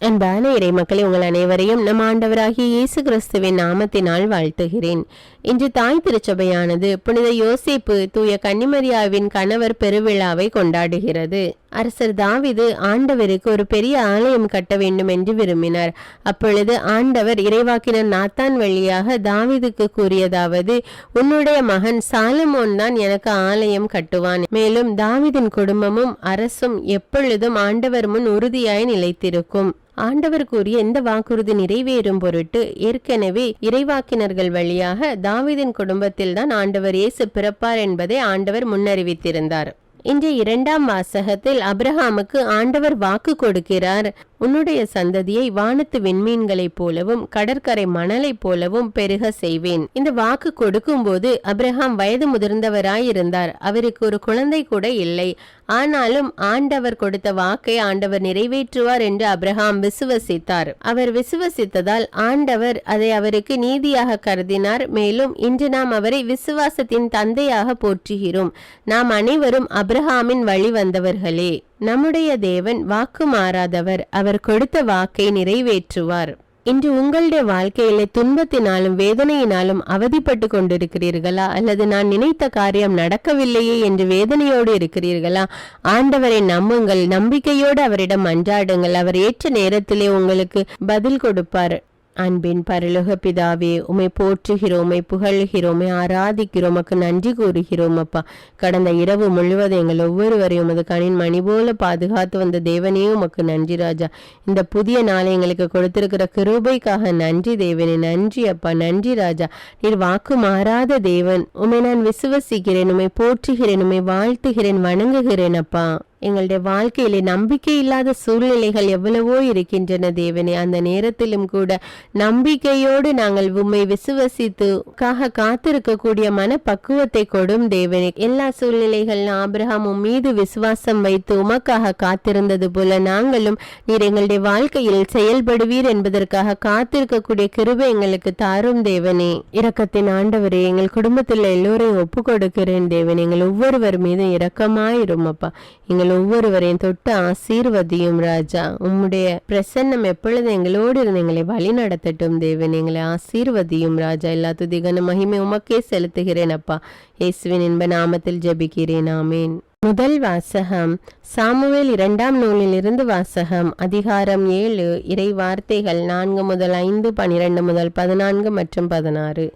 அன்பான இறை மக்களை உங்கள் அனைவரையும் நம் ஆண்டவராகிய இயேசு கிறிஸ்துவின் நாமத்தினால் வாழ்த்துகிறேன். இன்று தாய் திருச்சபையானது புனித யோசிப்பு தூய கன்னிமரியாவின் கணவர் பெருவிழாவை கொண்டாடுகிறது. அரசர் தாவிது ஆண்டவருக்கு ஒரு பெரிய ஆலயம் கட்ட வேண்டும் என்று விரும்பினார். அப்பொழுது ஆண்டவர் இறைவாக்கினர் நாத்தான் வழியாக தாவிதுக்கு கூறியதாவது உன்னுடைய மகன் சாலமோன் தான் எனக்கு ஆலயம் கட்டுவான். மேலும் தாவிதின் குடும்பமும் அரசும் எப்பொழுதும் ஆண்டவர் முன் உறுதியாய் நிலைத்திருக்கும். ஆண்டவர் கூறிய இந்த வாக்குறுதி நிறைவேறும் பொருட்டு ஏற்கனவே இறைவாக்கினர்கள் வழியாக தாவீதின் குடும்பத்தில்தான் ஆண்டவர் இயேசு பிறப்பார் என்பதை ஆண்டவர் முன்னறிவித்திருந்தார். இன்றைய இரண்டாம் வாசகத்தில் அப்ரஹாமுக்கு ஆண்டவர் வாக்கு கொடுக்கிறார். உன்னுடைய சந்ததியை வானத்து விண்மீன்களைப் போலவும் கடற்கரை மணலைப் போலவும் பெருக செய்வேன். இந்த வாக்கு கொடுக்கும்போது அப்ரஹாம் வயது முதிர்ந்தவராயிருந்தார். அவருக்கு ஒரு குழந்தை கூட இல்லை. ஆனாலும் ஆண்டவர் கொடுத்த வாக்கை ஆண்டவர் நிறைவேற்றுவார் என்று அப்ரஹாம் விசுவசித்தார். அவர் விசுவசித்ததால் ஆண்டவர் அதை அவருக்கு நீதியாக கருதினார். மேலும் இன்று நாம் அவரை விசுவாசத்தின் தந்தையாக போற்றுகிறோம். நாம் அனைவரும் அப்ரஹாமின் வழி வந்தவர்களே நம்முடைய தேவன் வாக்கு மாறாதவர். அவர் கொடுத்த வாக்கை நிறைவேற்றுவார். இன்று உங்களுடைய வாழ்க்கையிலே துன்பத்தினாலும் வேதனையினாலும் அவதிப்பட்டு கொண்டிருக்கிறீர்களா? அல்லது நான் நினைத்த காரியம் நடக்கவில்லையே என்று வேதனையோடு இருக்கிறீர்களா? ஆண்டவரை நம்புங்கள். நம்பிக்கையோடு அவரிடம் அன்றாடுங்கள். அவர் ஏற்ற நேரத்திலே உங்களுக்கு பதில் கொடுப்பார். அன்பின் பரலோக பிதாவே உமை போற்றுகிறோம் உமை புகழ்கிறோம் ஆராதிக்கிறோம் நன்றி கூறுகிறோம் அப்பா. கடந்த இரவு முழுவதும் எங்கள் ஒவ்வொருவரையும் உமது கணின் மணி போல பாதுகாத்து வந்த தேவனே உமக்கு நன்றி ராஜா. இந்த புதிய நாளை எங்களுக்கு கொடுத்திருக்கிற கிருபைக்காக நன்றி தேவனே நன்றி அப்பா நன்றி ராஜா. நீர் வாக்கு மாறாத தேவன். உமை நான் விசுவசிக்கிறேன் உமை போற்றுகிறேன் உமை வாழ்த்துகிறேன் வணங்குகிறேன் அப்பா. எங்களுடைய வாழ்க்கையிலே நம்பிக்கை இல்லாத சூழ்நிலைகள் எவ்வளவோ இருக்கின்றன தேவனே. அந்த நேரத்திலும் கூட நம்பிக்கையோடு நாங்கள் உம்மை விசுவசித்து காத்திருக்கக்கூடிய மனப்பக்குவத்தை கொடும் தேவனே. எல்லா சூழ்நிலைகளிலும் ஆபிரகாம் உம் மீது விசுவாசம் வைத்து உமக்காக காத்திருந்தது போல நாங்களும் நீர் எங்களுடைய வாழ்க்கையில் செயல்படுவீர் என்பதற்காக காத்திருக்கக்கூடிய கிருபை எங்களுக்கு தாரும் தேவனே. இரக்கத்தின் ஆண்டவரே எங்கள் குடும்பத்தில் எல்லோரையும் ஒப்பு கொடுக்கிறேன் தேவனே. எங்கள் ஒவ்வொருவர் மீதும் இரக்கமாயிரும் அப்பா எங்கள் எங்கள் ஒவ்வொருவரையும் தொட்டு ஆசீர்வதியும் ராஜா. உம்முடைய பிரசன்னம் எப்பொழுது எங்களோடு இருந்து எங்களை வழி நடத்தட்டும் தேவன் எங்களை ஆசீர்வதியும் ராஜா. எல்லா துதிகன மகிமை உமக்கே செலுத்துகிறேன் அப்பா. இயேசுவின் என்ப நாமத்தில் ஜபிக்கிறேன். ஆமேன். முதல் வாசகம் சாமுவேல் இரண்டாம் நூலிலிருந்து வாசகம் அதிகாரம் ஏழு இறை வார்த்தைகள் நான்கு முதல் ஐந்து பனிரெண்டு முதல் பதினான்கு மற்றும் பதினாறு.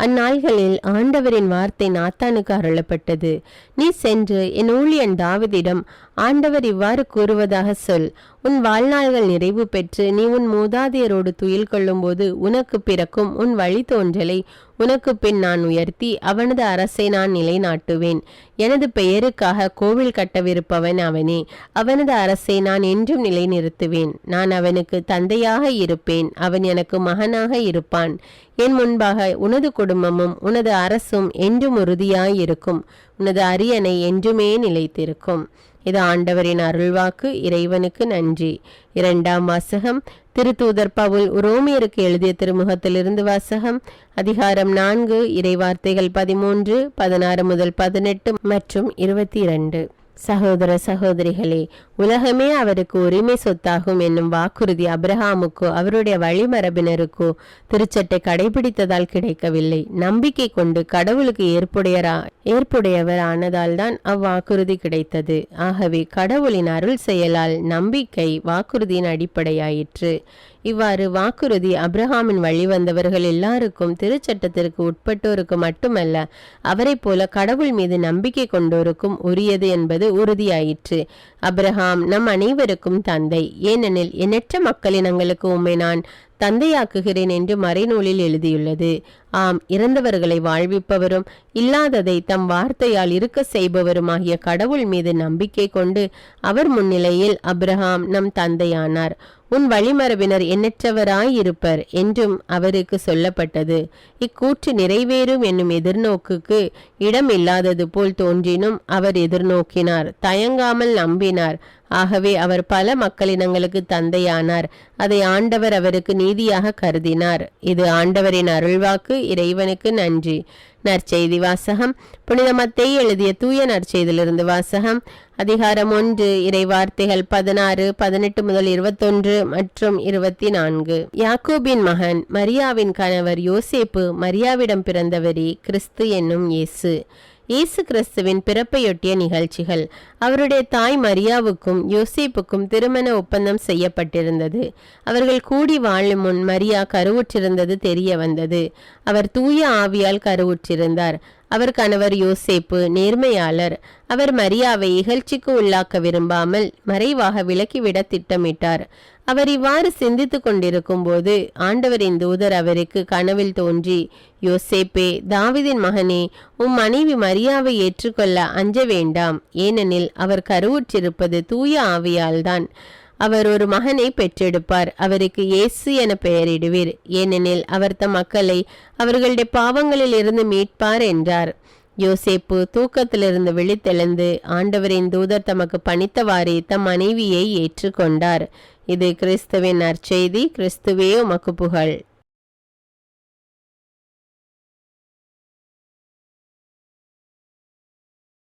அந்நாள்களில் ஆண்டவரின் வார்த்தை நாத்தானுக்கு அருளப்பட்டது. நீ சென்று என் ஊழியன் தாவிதிடம் ஆண்டவர் இவ்வாறு கூறுவதாக சொல். உன் வாழ்நாள்கள் நிறைவு பெற்று நீ உன் மூதாதையரோடு துயில் கொள்ளும்போது உனக்கு பிறக்கும் உன் வழித்தோன்றலை உனக்கு பின் நான் உயர்த்தி அவனது அரசை நான் நிலைநாட்டுவேன். எனது பெயருக்காக கோவில் கட்டவிருப்பவன் அவனே. அவனது அரசை நான் என்றும் நிலைநிறுத்துவேன். நான் அவனுக்கு தந்தையாக இருப்பேன். அவன் எனக்கு மகனாக இருப்பான். என் முன்பாக உனது குடும்பமும் உனது அரசும் என்றும் உறுதியாயிருக்கும். உனது அரியணை என்றுமே நிலைத்திருக்கும். இது ஆண்டவரின் அருள்வாக்கு இறைவனுக்கு நன்றி. இரண்டாம் வாசகம் திருத்தூதர் பவுல் உரோமியருக்கு எழுதிய திருமுகத்திலிருந்து வாசகம் அதிகாரம் நான்கு இறைவார்த்தைகள் பதிமூன்று பதினாறு முதல் பதினெட்டு மற்றும் இருபத்தி இரண்டு. சகோதர சகோதரிகளே உலகமே அவருக்கு உரிமை சொத்தாகும் என்னும் வாக்குறுதி அப்ரஹாமுக்கோ அவருடைய வழிமரபினருக்கோ திருச்சட்டை கடைபிடித்ததால் கிடைக்கவில்லை. நம்பிக்கை கொண்டு கடவுளுக்கு ஏற்புடையரா ஏற்புடையவர் ஆனதால் தான் அவ்வாக்குறுதி கிடைத்தது. ஆகவே கடவுளின் அருள் செயலால் நம்பிக்கை வாக்குறுதியின் அடிப்படையாயிற்று. இவ்வாறு வாக்குறுதி அப்ரஹாமின் வழி வந்தவர்கள் எல்லாருக்கும் திருச்சட்டத்திற்கு உட்பட்டோருக்கு மட்டுமல்ல அவரைப் போல கடவுள் மீது நம்பிக்கை கொண்டோருக்கும் உரியது என்பது உறுதியாயிற்று. அப்ரஹாம் நம் அனைவருக்கும் தந்தை. ஏனெனில் எண்ணற்ற மக்களினங்களுக்கு உண்மை நான் தந்தையாக்குகிறேன் என்று மறைநூலில் எழுதியுள்ளது. ஆம் இறந்தவர்களை வாழ்விப்பவரும் இல்லாததை தம் வார்த்தையால் இருக்க செய்பவருமாகிய கடவுள் மீது நம்பிக்கை கொண்டு அவர் முன்னிலையில் அப்ரஹாம் நம் தந்தையானார். உன் வழிமரபினர் எண்ணற்றவராயிருப்பர் என்றும் அவருக்கு சொல்லப்பட்டது. இக்கூற்று நிறைவேறும் என்னும் எதிர்நோக்குக்கு இடம் இல்லாதது போல் தோன்றினும் அவர் எதிர்நோக்கினார் தயங்காமல் நம்பினார். ஆகவே அவர் பல மக்களினங்களுக்கு தந்தையானார். அதை ஆண்டவர் அவருக்கு நீதியாக கருதினார். இது ஆண்டவரின் அருள்வாக்கு இறைவனுக்கு நன்றி. நற்செய்தி வாசகம். புனித எழுதிய தூய நற்செய்தியிலிருந்து வாசகம். அதிகாரம் ஒன்று இறை வார்த்தைகள் பதினாறு பதினெட்டு முதல் இருபத்தொன்று மற்றும் இருபத்தி நான்கு யாக்கோபின் மகன் மரியாவின் கணவர் யோசேப்பு மரியாவிடம் பிறந்தவரே கிறிஸ்து என்னும் இயேசு. இயேசு கிறிஸ்துவின் பிறப்பையொட்டிய நிகழ்ச்சிகள். அவருடைய தாய் மரியாவுக்கும் யோசிப்புக்கும் திருமண ஒப்பந்தம் செய்யப்பட்டிருந்தது. அவர்கள் கூடி வாழும் முன் மரியா கருவுற்றிருந்தது தெரிய வந்தது அவர் தூய ஆவியால் கருவுற்றிருந்தார். அவர் கணவர் யோசேப்பு நேர்மையாளர். அவர் மரியாவை இகழ்ச்சிக்கு உள்ளாக்க விரும்பாமல் மறைவாக விலக்கிவிட திட்டமிட்டார். அவர் இவ்வாறு சிந்தித்து கொண்டிருக்கும் போது ஆண்டவரின் தூதர் அவருக்கு கனவில் தோன்றி யோசேப்பே தாவிதின் மகனே உம் மனைவி மரியாவை ஏற்றுக்கொள்ள அஞ்ச வேண்டாம். ஏனெனில் அவர் கருவுற்றிருப்பது தூய ஆவியால்தான் அவர் ஒரு மகனை பெற்றெடுப்பார். அவருக்கு இயேசு என பெயரிடுவீர். ஏனெனில் அவர் தம் மக்களை அவர்களுடைய பாவங்களில் இருந்து மீட்பார் என்றார். யோசேப்பு தூக்கத்திலிருந்து விழித்தெழுந்து ஆண்டவரின் தூதர் தமக்கு பணித்தவாறே தம் மனைவியை ஏற்றுக்கொண்டார். இது கிறிஸ்துவின் நற்செய்தி. கிறிஸ்துவே உமக்கு புகழ்.